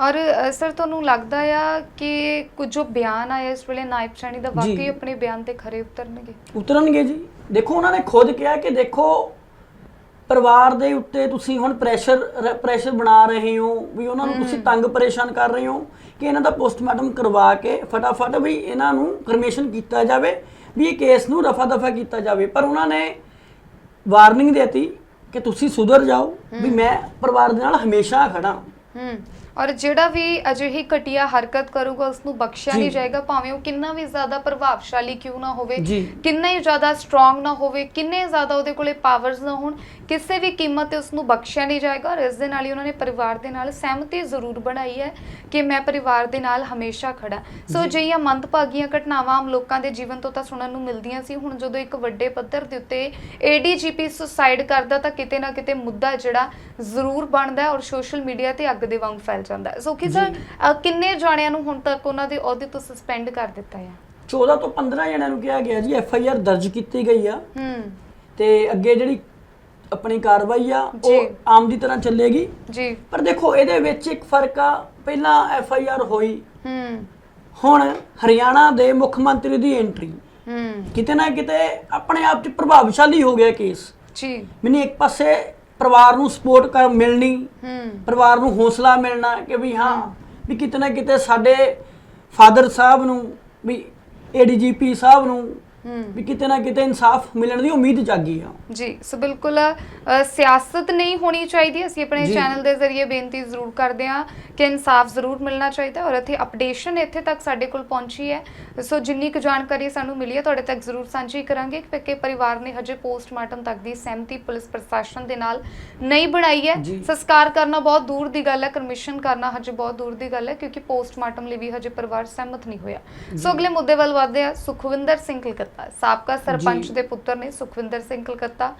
ਔਰ ਅ, ਸਰ ਤੁਹਾਨੂੰ ਲੱਗਦਾ ਆ ਕਿ ਕੁਝ ਜੋ ਬਿਆਨ ਆਇਆ ਇਸ ਵੇਲੇ ਨਾਇਬ ਸੈਣੀ ਦਾ ਜੀ। ਵਾਕਈ ਆਪਣੇ ਬਿਆਨ ਤੇ ਖਰੇ ਉਤਰਨਗੇ? ਉਤਰਨਗੇ ਜੀ। ਦੇਖੋ ਉਹਨਾਂ ਨੇ ਖੁਦ ਕਿਹਾ ਕਿ ਦੇਖੋ ਪਰਿਵਾਰ ਦੇ ਉੱਤੇ ਤੁਸੀਂ ਹੁਣ ਪ੍ਰੈਸ਼ਰ ਪ੍ਰੈਸ਼ਰ ਬਣਾ ਰਹੇ ਹੋ ਵੀ ਉਹਨਾਂ ਨੂੰ ਤੁਸੀਂ ਤੰਗ ਪਰੇਸ਼ਾਨ ਕਰ ਰਹੇ ਹੋ ਕਿ ਇਹਨਾਂ ਦਾ ਪੋਸਟਮਾਰਟਮ ਕਰਵਾ ਕੇ ਫਟਾਫਟ ਵੀ ਇਹਨਾਂ ਨੂੰ ਕਰਮੇਸ਼ਨ ਕੀਤਾ ਜਾਵੇ ਵੀ ਇਹ ਕੇਸ ਨੂੰ ਰਫਾ ਦਫਾ ਕੀਤਾ ਜਾਵੇ। ਪਰ ਉਹਨਾਂ ਨੇ ਵਾਰਨਿੰਗ ਦੇਤੀ ਕਿ ਤੁਸੀਂ ਸੁਧਰ ਜਾਓ ਵੀ ਮੈਂ ਪਰਿਵਾਰ ਦੇ ਨਾਲ ਹਮੇਸ਼ਾ ਖੜਾ ਹੂੰ। ਔਰ ਜਿਹੜਾ ਵੀ ਅਜਿਹੀ ਘਟੀਆ ਹਰਕਤ ਕਰੂਗਾ ਉਸ ਨੂੰ ਬਖਸ਼ਿਆ ਜੀ। ਨਹੀਂ ਜਾਏਗਾ ਭਾਵੇਂ ਉਹ ਕਿੰਨਾ ਵੀ ਜ਼ਿਆਦਾ ਪ੍ਰਭਾਵਸ਼ਾਲੀ ਕਿਉਂ ਨਾ ਹੋਵੇ ਜੀ। ਕਿੰਨਾ ਹੀ ਜ਼ਿਆਦਾ ਸਟਰੋਂਗ ਨਾ ਹੋਵੇ ਕਿੰਨੇ ਜ਼ਿਆਦਾ ਉਹਦੇ ਕੋਲੇ ਪਾਵਰਸ ਨਾ ਹੋਣ ਕਿਸੇ ਵੀ ਕੀਮਤ ਤੇ ਉਸ ਨੂੰ ਬਖਸ਼ਿਆ ਨਹੀਂ ਜਾਏਗਾ ਔਰ ਇਸ ਦੇ ਨਾਲ ਹੀ ਉਹਨਾਂ ਨੇ ਪਰਿਵਾਰ ਦੇ ਨਾਲ ਸਹਿਮਤੀ ਜ਼ਰੂਰ ਬਣਾਈ ਹੈ ਕਿ ਮੈਂ ਪਰਿਵਾਰ ਦੇ ਨਾਲ ਹਮੇਸ਼ਾ ਖੜਾ ਸੋ ਅਜਿਹੀਆਂ ਮੰਦਭਾਗੀਆਂ ਘਟਨਾਵਾਂ ਆਮ ਲੋਕਾਂ ਦੇ ਜੀਵਨ ਤੋਂ ਤਾਂ ਸੁਣਨ ਨੂੰ ਮਿਲਦੀਆਂ ਸੀ ਹੁਣ ਜਦੋਂ ਇੱਕ ਵੱਡੇ ਪੱਧਰ ਦੇ ਉੱਤੇ ਏਡੀਜੀਪੀ ਸੁਸਾਈਡ ਕਰਦਾ ਤਾਂ ਕਿਤੇ ਨਾ ਕਿਤੇ ਮੁੱਦਾ ਜਿਹੜਾ ਜ਼ਰੂਰ ਬਣਦਾ ਹੈ ਔਰ ਸੋਸ਼ਲ ਮੀਡੀਆ ਤੇ ਅੱਗ ਦੇ ਵਾਂਗ ਫੈਲ ਜਾਂਦਾ ਸੋ ਕਿ ਸਰ ਅ, ਕਿੰਨੇ ਜਾਣਿਆਂ ਨੂੰ ਹੁਣ ਤੱਕ ਉਹਨਾਂ ਦੇ ਅਹੁਦੇ ਤੋਂ ਸਸਪੈਂਡ ਕਰ ਦਿੱਤਾ ਹੈ? 14 ਤੋਂ 15 ਜਣਿਆਂ ਨੂੰ ਕਿਹਾ ਗਿਆ ਜੀ ਐਫ ਆਈ ਆਰ ਦਰਜ ਕੀਤੀ ਗਈ ਆ। ਹੂੰ। ਤੇ ਅੱਗੇ ਜਿਹੜੀ ਆਪਣੀ ਕਾਰਵਾਈ ਆ ਜੀ। ਉਹ ਆਮ ਦੀ ਤਰ੍ਹਾਂ ਚੱਲੇਗੀ। ਜੀ। ਪਰ ਦੇਖੋ ਇਹਦੇ ਵਿੱਚ ਇੱਕ ਫ਼ਰਕ ਆ ਪਹਿਲਾਂ ਐਫ ਆਈ ਆਰ ਹੋਈ। ਹੂੰ। ਹੁਣ ਹਰਿਆਣਾ ਦੇ ਮੁੱਖ ਮੰਤਰੀ ਦੀ ਐਂਟਰੀ ਹੂੰ। ਕਿਤੇ ਨਾ ਕਿਤੇ ਆਪਣੇ ਆਪ 'ਚ ਪ੍ਰਭਾਵਸ਼ਾਲੀ ਹੋ ਗਿਆ ਕੇਸ ਜੀ। ਮੈਨੂੰ ਇੱਕ ਪਾਸੇ ਪਰਿਵਾਰ ਨੂੰ ਸਪੋਰਟ ਕਰ ਮਿਲਣੀ ਹੂੰ। ਪਰਿਵਾਰ ਨੂੰ ਹੌਸਲਾ ਮਿਲਣਾ ਕਿ ਵੀ ਹਾਂ ਵੀ ਕਿਤੇ ਨਾ ਕਿਤੇ ਸਾਡੇ ਫਾਦਰ ਸਾਹਿਬ ਨੂੰ ਵੀ ਏਡੀਜੀਪੀ ਸਾਹਿਬ ਨੂੰ ਵੀ ਕਿਤੇ ਨਾ ਕਿਤੇ ਇਨਸਾਫ ਮਿਲਣ ਦੀ ਉਮੀਦ ਜਾਗੀ ਆ। ਜੀ ਸੋ ਬਿਲਕੁਲ ਅ, ਸਿਆਸਤ ਨਹੀਂ ਹੋਣੀ ਚਾਹੀਦੀ। ਅਸੀਂ ਆਪਣੇ ਜੀ। ਚੈਨਲ ਦੇ ਜ਼ਰੀਏ ਬੇਨਤੀ ਜ਼ਰੂਰ ਕਰਦੇ ਹਾਂ ਕਿ ਇਨਸਾਫ ਜ਼ਰੂਰ ਮਿਲਣਾ ਚਾਹੀਦਾ ਔਰ ਇੱਥੇ ਅਪਡੇਸ਼ਨ ਇੱਥੇ ਤੱਕ ਸਾਡੇ ਕੋਲ ਪਹੁੰਚੀ ਹੈ। ਸੋ ਜਿੰਨੀ ਕੁ ਜਾਣਕਾਰੀ ਸਾਨੂੰ ਮਿਲੀ ਹੈ ਤੁਹਾਡੇ ਤੱਕ ਜ਼ਰੂਰ ਸਾਂਝੀ ਕਰਾਂਗੇ। ਕਿ ਪਰਿਵਾਰ ਨੇ ਹਜੇ ਪੋਸਟਮਾਰਟਮ ਤੱਕ ਦੀ ਸਹਿਮਤੀ ਪੁਲਿਸ ਪ੍ਰਸ਼ਾਸਨ ਦੇ ਨਾਲ ਨਹੀਂ ਬਣਾਈ ਹੈ। ਜੀ। ਸੰਸਕਾਰ ਕਰਨਾ ਬਹੁਤ ਦੂਰ ਦੀ ਗੱਲ ਹੈ ਕਮਿਸ਼ਨ ਕਰਨਾ ਹਜੇ ਬਹੁਤ ਦੂਰ ਦੀ ਗੱਲ ਹੈ ਕਿਉਂਕਿ ਪੋਸਟਮਾਰਟਮ ਲਈ ਵੀ ਹਜੇ ਪਰਿਵਾਰ ਸਹਿਮਤ ਨਹੀਂ ਹੋਇਆ। ਸੋ ਅਗਲੇ ਮੁੱਦੇ ਵੱਲ ਵਧਦੇ ਆ ਸੁਖਵਿੰਦਰ ਸਿੰਘ ਕਲਕੱਤਾ। ਸਾਬਕਾ ਸਰਪੰਚ। ਦੇ ਪੁੱਤਰ ਨੇ ਸੁਖਵਿੰਦਰ ਸਿੰਘ ਕਲਕੱਤਾ।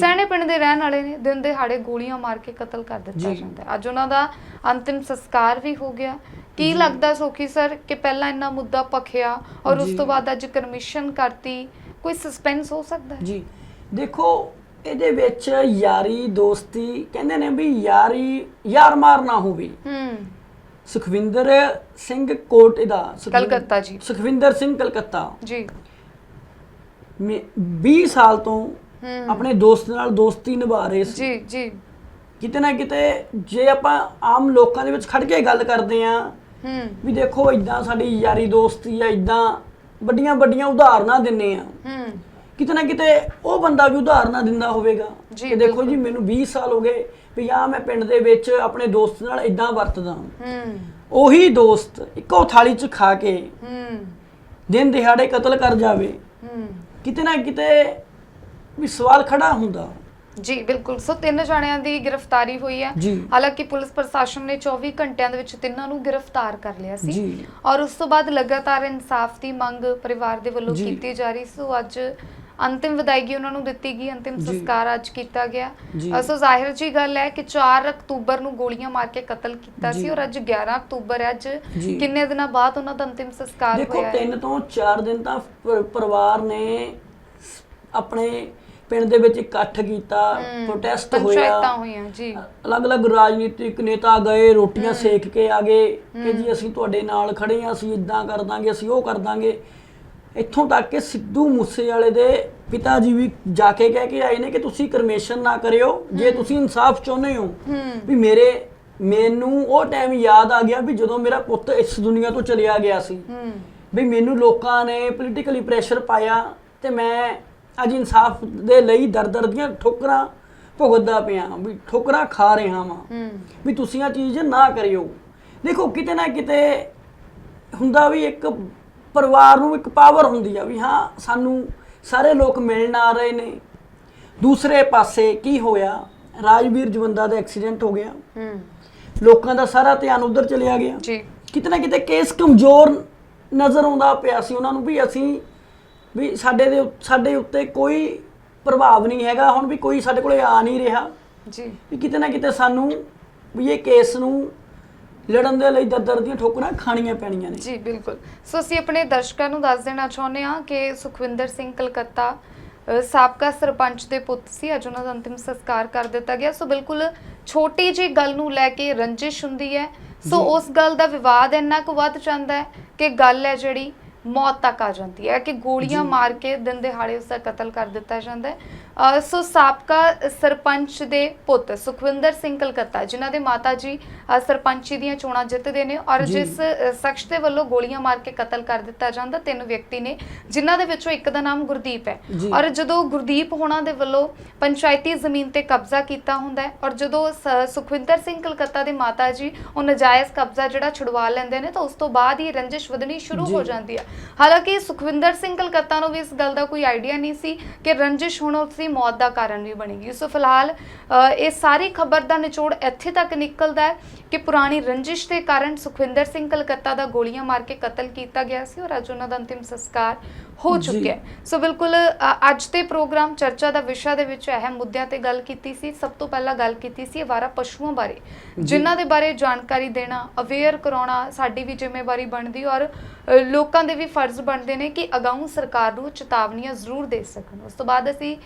ਸੈਣੇ ਪਿੰਡ ਦੇ ਰਹਿਣ ਵਾਲੇ ਨੇ ਦਿਨ ਦਿਹਾੜੇ ਗੋਲੀਆਂ ਮਾਰ ਕੇ ਕਤਲ ਕਰ ਦਿੱਤਾ। ਜਾਂਦਾ ਅੱਜ ਉਹਨਾਂ ਦਾ ਅੰਤਿਮ ਸੰਸਕਾਰ ਵੀ ਹੋ ਗਿਆ ਕੀ ਲੱਗਦਾ ਸੋਖੀ ਸਰ ਕਿ ਪਹਿਲਾਂ ਇੰਨਾ ਮੁੱਦਾ ਪਖਿਆ ਔਰ ਉਸ। ਤੋਂ ਬਾਅਦ ਅੱਜ ਕਮਿਸ਼ਨ ਕਰਤੀ ਕੋਈ ਸਸਪੈਂਸ ਹੋ ਸਕਦਾ ਹੈ ਜੀ ਦੇਖੋ ਇਹਦੇ ਵਿੱਚ ਯਾਰੀ ਦੋਸਤੀ ਕਹਿੰਦੇ ਨੇ ਵੀ ਯਾਰੀ ਯਾਰ ਮਾਰ ਨਾ ਹੋਵੇ ਹੂੰ ਸੁਖਵਿੰਦਰ ਸਿੰਘ ਕੋਟ ਸੁਖਵਿੰ- ਕਲਕੱਤਾ ਜੀ। ਸੁਖਵਿੰਦਰ ਸਿੰਘ ਕਲਕੱਤਾ ਜੀ ਮੇ- 20 ਸਾਲ ਤੋਂ ਆਪਣੇ ਦੋਸਤ ਨਾਲ ਦੋਸਤੀ ਨਿਭਾ ਰਹੇ ਸੀ। ਜੀ ਜੀ। ਕਿਤੇ ਨਾ ਕਿਤੇ ਜੇ ਆਪਾਂ ਆਮ ਲੋਕਾਂ ਦੇ ਵਿੱਚ ਖੜ ਕੇ ਗੱਲ ਕਰਦੇ ਆ ਹੂੰ। ਵੀ ਦੇਖੋ ਇਦਾਂ ਸਾਡੀ ਯਾਰੀ ਦੋਸਤੀ ਆ ਇਦਾਂ ਵੱਡੀਆਂ ਵੱਡੀਆਂ ਉਦਾਹਰਨਾਂ ਦਿੰਨੇ ਆ ਹੂੰ। ਕਿਤੇ ਨਾ ਕਿਤੇ ਉਹ ਬੰਦਾ ਵੀ ਉਦਾਹਰਨਾਂ ਦਿੰਦਾ ਹੋਵੇਗਾ ਕਿ ਦੇਖੋ। ਜੀ ਮੈਨੂੰ 20 ਸਾਲ ਹੋ ਗਏ ਵੀ ਆ ਮੈਂ ਪਿੰਡ ਦੇ ਵਿੱਚ ਆਪਣੇ ਦੋਸਤ ਨਾਲ ਇਦਾਂ ਵਰਤਦਾ ਹੂੰ। ਉਹੀ ਦੋਸਤ ਇੱਕੋ ਥਾਲੀ 'ਚ ਖਾ ਕੇ ਹੂੰ। ਦਿਨ ਦਿਹਾੜੇ ਕਤਲ ਕਰ ਜਾਵੇ। ਹੂੰ। ਕਿਤੇ ਨਾ ਕਿਤੇ ਵੀ ਸਵਾਲ ਖੜਾ ਹੁੰਦਾ ਜੀ ਬਿਲਕੁਲ ਸੋ ਤਿੰਨ ਜਣਿਆਂ ਦੀ ਗ੍ਰਿਫਤਾਰੀ ਹੋਈ ਹੈ ਜੀ। ਹਾਲਾਂਕਿ ਪੁਲਿਸ ਪ੍ਰਸ਼ਾਸਨ ਨੇ 24 ਘੰਟਿਆਂ ਦੇ ਵਿੱਚ ਤਿੰਨਾਂ ਨੂੰ ਗ੍ਰਿਫਤਾਰ ਕਰ ਲਿਆ ਸੀ ਜੀ। ਔਰ ਉਸ ਤੋਂ ਬਾਅਦ ਲਗਾਤਾਰ ਇਨਸਾਫ ਦੀ ਮੰਗ ਪਰਿਵਾਰ ਦੇ ਵੱਲੋਂ ਜੀ। ਕੀਤੀ ਜਾ ਰਹੀ ਸੋ ਅੱਜ ਅੰਤਿਮ ਵਿਦਾਇਗੀ ਉਹਨਾਂ ਨੂੰ ਦਿੱਤੀ ਗਈ ਅੰਤਿਮ ਜੀ। ਸੰਸਕਾਰ ਅੱਜ ਕੀਤਾ ਗਿਆ ਜੀ। ਅ, ਸੋ ਜ਼ਾਹਿਰ ਜੀ ਗੱਲ ਹੈ ਕਿ 4 ਅਕਤੂਬਰ ਨੂੰ ਗੋਲੀਆਂ ਮਾਰ ਕੇ ਕਤਲ ਕੀਤਾ ਸੀ। ਔਰ ਅੱਜ 11 ਅਕਤੂਬਰ ਹੈ ਅੱਜ ਜੀ। ਕਿੰਨੇ ਦਿਨਾਂ ਬਾਅਦ ਉਹਨਾਂ ਦਾ ਅੰਤਿਮ ਸੰਸਕਾਰ ਦੇਖੋ ਹੋਇਆ ਹੈ ਤਿੰਨ ਤੋਂ 4 ਦਿਨ ਤਾਂ ਪਰ- ਪਰਿਵਾਰ ਨੇ ਸ- ਆਪਣੇ ਪਿੰਡ ਦੇ ਵਿੱਚ ਇਕੱਠ ਕੀਤਾ ਹਮ, ਪ੍ਰੋਟੈਸਟ ਪੰਚਾਇਤਾਂ ਹੋਇਆ ਹੋਈਆਂ ਜੀ ਅਲੱਗ-ਅਲੱਗ ਰਾਜਨੀਤਿਕ ਨੇਤਾ ਗਏ ਰੋਟੀਆਂ ਸੇਕ ਕੇ ਆ ਗਏ ਕਿ ਜੀ ਅਸੀਂ ਤੁਹਾਡੇ ਨਾਲ ਖੜੇ ਹਾਂ ਅਸੀਂ ਇਦਾਂ ਕਰ ਦਾਂਗੇ ਅਸੀਂ ਉਹ ਕਰ ਦਾਂਗੇ ਇੱਥੋਂ ਤੱਕ ਕਿ ਸਿੱਧੂ ਮੂਸੇਵਾਲੇ ਦੇ ਪਿਤਾ ਜੀ ਵੀ ਜਾ ਕੇ ਕਹਿ ਕੇ ਆਏ ਨੇ ਕਿ ਤੁਸੀਂ ਕਰਮੇਸ਼ਨ ਨਾ ਕਰਿਓ ਜੇ ਤੁਸੀਂ ਇਨਸਾਫ ਚਾਹੁੰਦੇ ਹੋ ਵੀ ਮੇਰੇ ਮੈਨੂੰ ਉਹ ਟਾਈਮ ਯਾਦ ਆ ਗਿਆ ਵੀ ਜਦੋਂ ਮੇਰਾ ਪੁੱਤ ਇਸ ਦੁਨੀਆ ਤੋਂ ਚਲਿਆ ਗਿਆ ਸੀ। ਵੀ ਮੈਨੂੰ ਲੋਕਾਂ ਨੇ ਪੋਲੀਟੀਕਲੀ ਪ੍ਰੈਸ਼ਰ ਪਾਇਆ ਤੇ ਮੈਂ ਅੱਜ ਇਨਸਾਫ ਦੇ ਲਈ ਦਰ-ਦਰ ਦੀਆਂ ਠੋਕਰਾਂ ਭੁਗਤਦਾ ਪਿਆ ਵੀ ਠੋਕਰਾਂ ਖਾ ਰਿਹਾ ਵਾਂ। ਹੂੰ। ਵੀ ਤੁਸੀਂ ਆ ਚੀਜ਼ ਨਾ ਕਰਿਓ। ਦੇਖੋ ਕਿਤੇ ਨਾ ਕਿਤੇ ਹੁੰਦਾ ਵੀ ਇੱਕ ਪਰਿਵਾਰ ਨੂੰ ਇੱਕ ਪਾਵਰ ਹੁੰਦੀ ਆ ਵੀ ਹਾਂ ਸਾਨੂੰ ਸਾਰੇ ਲੋਕ ਮਿਲਣ ਆ ਰਹੇ ਨੇ। ਦੂਸਰੇ ਪਾਸੇ ਕੀ ਹੋਇਆ ਰਾਜਵੀਰ ਜਵੰਦਾ ਦਾ ਐਕਸੀਡੈਂਟ ਹੋ ਗਿਆ। ਹੂੰ। ਲੋਕਾਂ ਦਾ ਸਾਰਾ ਧਿਆਨ ਉਧਰ ਚਲਿਆ ਗਿਆ। ਜੀ। ਕਿਤੇ ਨਾ ਕਿਤੇ ਕੇਸ ਕਮਜ਼ੋਰ ਨਜ਼ਰ ਆਉਂਦਾ ਪਿਆ ਸੀ ਉਹਨਾਂ ਨੂੰ ਵੀ ਅਸੀਂ ਵੀ ਸਾਡੇ ਦੇ ਸਾਡੇ ਉੱਤੇ ਕੋਈ ਪ੍ਰਭਾਵ ਨਹੀਂ ਹੈਗਾ ਹੁਣ ਵੀ ਕੋਈ ਸਾਡੇ ਕੋਲੇ ਆ ਨਹੀਂ ਰਿਹਾ। ਜੀ। ਵੀ ਕਿਤੇ ਨਾ ਕਿਤੇ ਸਾਨੂੰ ਵੀ ਇਹ ਕੇਸ ਨੂੰ ਲੜਨ ਦੇ ਲਈ ਦਰ ਦੀਆਂ ਠੋਕਰਾਂ ਖਾਣੀਆਂ ਪੈਣੀਆਂ ਨੇ। ਜੀ ਬਿਲਕੁਲ। ਸੋ ਅਸੀਂ ਆਪਣੇ ਦਰਸ਼ਕਾਂ ਨੂੰ ਦੱਸ ਦੇਣਾ ਚਾਹੁੰਦੇ ਹਾਂ ਕਿ ਸੁਖਵਿੰਦਰ ਸਿੰਘ ਕਲਕੱਤਾ ਅ, ਸਾਬਕਾ ਸਰਪੰਚ ਦੇ ਪੁੱਤ ਸੀ। ਅੱਜ ਉਹਨਾਂ ਦਾ ਅੰਤਿਮ ਸੰਸਕਾਰ ਕਰ ਦਿੱਤਾ ਗਿਆ। ਸੋ ਬਿਲਕੁਲ ਛੋਟੀ ਜਿਹੀ ਗੱਲ ਨੂੰ ਲੈ ਕੇ ਰੰਜਿਸ਼ ਹੁੰਦੀ ਹੈ। ਸੋ ਜੀ। ਉਸ ਗੱਲ ਦਾ ਵਿਵਾਦ ਇੰਨਾ ਕੁ ਵੱਧ ਜਾਂਦਾ ਹੈ ਕਿ ਗੱਲ ਹੈ ਜਿਹੜੀ ਮੌਤ ਤੱਕ ਆ ਜਾਂਦੀ ਹੈ ਕਿ ਗੋਲੀਆਂ ਜੀ। ਮਾਰ ਕੇ ਦਿਨ ਦਿਹਾੜੇ ਉਸ ਦਾ ਕਤਲ ਕਰ ਦਿੱਤਾ ਜਾਂਦਾ ਹੈ। ਸੋ ਸਾਬਕਾ ਸਰਪੰਚ ਦੇ ਪੁੱਤ ਸੁਖਵਿੰਦਰ ਸਿੰਘ ਕਲਕੱਤਾ ਜਿਨ੍ਹਾਂ ਦੇ ਮਾਤਾ ਜੀ ਸਰਪੰਚੀ ਦੀਆਂ ਚੋਣਾਂ ਜਿੱਤਦੇ ਨੇ ਔਰ। ਜਿਸ ਸ਼ਖਸ ਦੇ ਵੱਲੋਂ ਗੋਲੀਆਂ ਮਾਰ ਕੇ ਕਤਲ ਕਰ ਦਿੱਤਾ ਜਾਂਦਾ ਤਿੰਨ ਵਿਅਕਤੀ ਨੇ ਜਿਨ੍ਹਾਂ ਦੇ ਵਿੱਚੋਂ ਇੱਕ ਦਾ ਨਾਮ ਗੁਰਦੀਪ ਹੈ। ਔਰ ਜਦੋਂ ਗੁਰਦੀਪ ਹੋਣਾ ਦੇ ਵੱਲੋਂ ਪੰਚਾਇਤੀ ਜ਼ਮੀਨ ਤੇ ਕਬਜ਼ਾ ਕੀਤਾ ਹੁੰਦਾ ਹੈ ਔਰ ਜਦੋਂ ਸੁਖਵਿੰਦਰ ਸਿੰਘ ਕਲਕੱਤਾ ਦੇ ਮਾਤਾ ਜੀ ਉਹ ਨਜਾਇਜ਼ ਕਬਜ਼ਾ ਜਿਹੜਾ ਛੁਡਵਾ ਲੈਂਦੇ ਨੇ ਤਾਂ ਉਸ ਤੋਂ ਬਾਅਦ ਹੀ ਰੰਜਿਸ਼ ਵਧਣੀ ਸ਼ੁਰੂ ਹੋ। ਜਾਂਦੀ ਹੈ ਹਾਲਾਂਕਿ ਸੁਖਵਿੰਦਰ ਸਿੰਘ ਕਲਕੱਤਾ ਨੂੰ ਵੀ ਇਸ ਗੱਲ ਦਾ ਕੋਈ ਆਈਡੀਆ ਨਹੀਂ ਸੀ ਕਿ ਰੰਜਿਸ਼ ਹੁਣ ਉਸ ਦੀ ਮੌਤ ਦਾ ਕਾਰਨ ਵੀ ਬਣੇਗੀ। ਸੋ ਫਿਲਹਾਲ ਅ, ਇਹ ਸਾਰੀ ਖਬਰ ਦਾ ਨਿਚੋੜ ਇੱਥੇ ਤੱਕ ਨਿਕਲਦਾ ਹੈ। ਕਿ ਪੁਰਾਣੀ ਰੰਜਿਸ਼ ਦੇ ਕਾਰਨ ਸੁਖਵਿੰਦਰ ਸਿੰਘ ਕਲਕੱਤਾ ਦਾ ਗੋਲੀਆਂ ਮਾਰ ਕੇ ਕਤਲ ਕੀਤਾ ਗਿਆ ਸੀ ਔਰ ਅੱਜ ਉਹਨਾਂ ਦਾ ਅੰਤਿਮ ਸੰਸਕਾਰ ਹੋ। ਚੁੱਕਿਆ ਸੋ ਬਿਲਕੁਲ ਅੱਜ ਦੇ ਪ੍ਰੋਗਰਾਮ ਚਰਚਾ ਦਾ ਵਿਸ਼ਾ ਦੇ ਵਿੱਚ ਅਹਿਮ ਮੁੱਦਿਆਂ ਤੇ ਗੱਲ ਕੀਤੀ ਸੀ। ਸਭ ਤੋਂ ਪਹਿਲਾਂ ਗੱਲ ਕੀਤੀ ਸੀ ਅਵਾਰਾ ਪਸ਼ੂਆਂ ਬਾਰੇ ਜਿਨ੍ਹਾਂ ਦੇ ਬਾਰੇ ਜਾਣਕਾਰੀ ਦੇਣਾ ਅਵੇਅਰ ਕਰਾਉਣਾ ਸਾਡੀ ਵੀ ਜ਼ਿੰਮੇਵਾਰੀ ਬਣਦੀ ਔਰ ਲੋਕਾਂ ਦੇ ਵੀ ਫਰਜ਼ ਬਣਦੇ ਨੇ ਕਿ ਅਗਾਊਂ ਸਰਕਾਰ ਨੂੰ ਚੇਤਾਵਨੀਆਂ ਜ਼ਰੂਰ ਦੇ ਸਕਣ। ਉਸ ਤੋਂ ਬਾਅਦ ਅਸੀਂ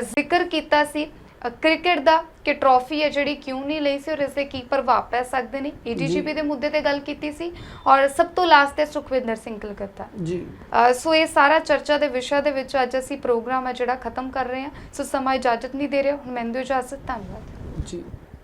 ਜ਼ਿਕਰ ਕੀਤਾ ਸੀ ਕ੍ਰਿਕਟ ਦਾ ਕਿ ਟਰੋਫੀ ਹੈ ਜਿਹੜੀ ਕਿਉਂ ਨਹੀਂ ਲਈ ਸੀ ਔਰ ਇਸ ਦੇ ਕੀ ਪ੍ਰਭਾਵ ਪੈ ਸਕਦੇ ਨੇ? ਏਡੀਜੀਪੀ ਦੇ ਮੁੱਦੇ ਤੇ ਗੱਲ ਕੀਤੀ ਸੀ ਔਰ ਸਭ ਤੋਂ ਲਾਸਟ ਤੇ ਸੁਖਵਿੰਦਰ ਸਿੰਘ ਕਲਕੱਤਾ। ਜੀ। ਸੋ ਇਹ ਸਾਰਾ ਚਰਚਾ ਦੇ ਵਿਸ਼ਾ ਦੇ ਵਿੱਚ ਅੱਜ ਅਸੀਂ ਪ੍ਰੋਗਰਾਮ ਹੈ ਜਿਹੜਾ ਖਤਮ ਕਰ ਰਹੇ ਹਾਂ। ਸੋ ਸਮਾਂ ਇਜਾਜ਼ਤ ਨਹੀਂ ਦੇ ਰਿਹਾ ਹੁਣ ਮੈਨੂੰ ਇਜਾਜ਼ਤ ਧੰਨਵਾਦ। ਜੀ।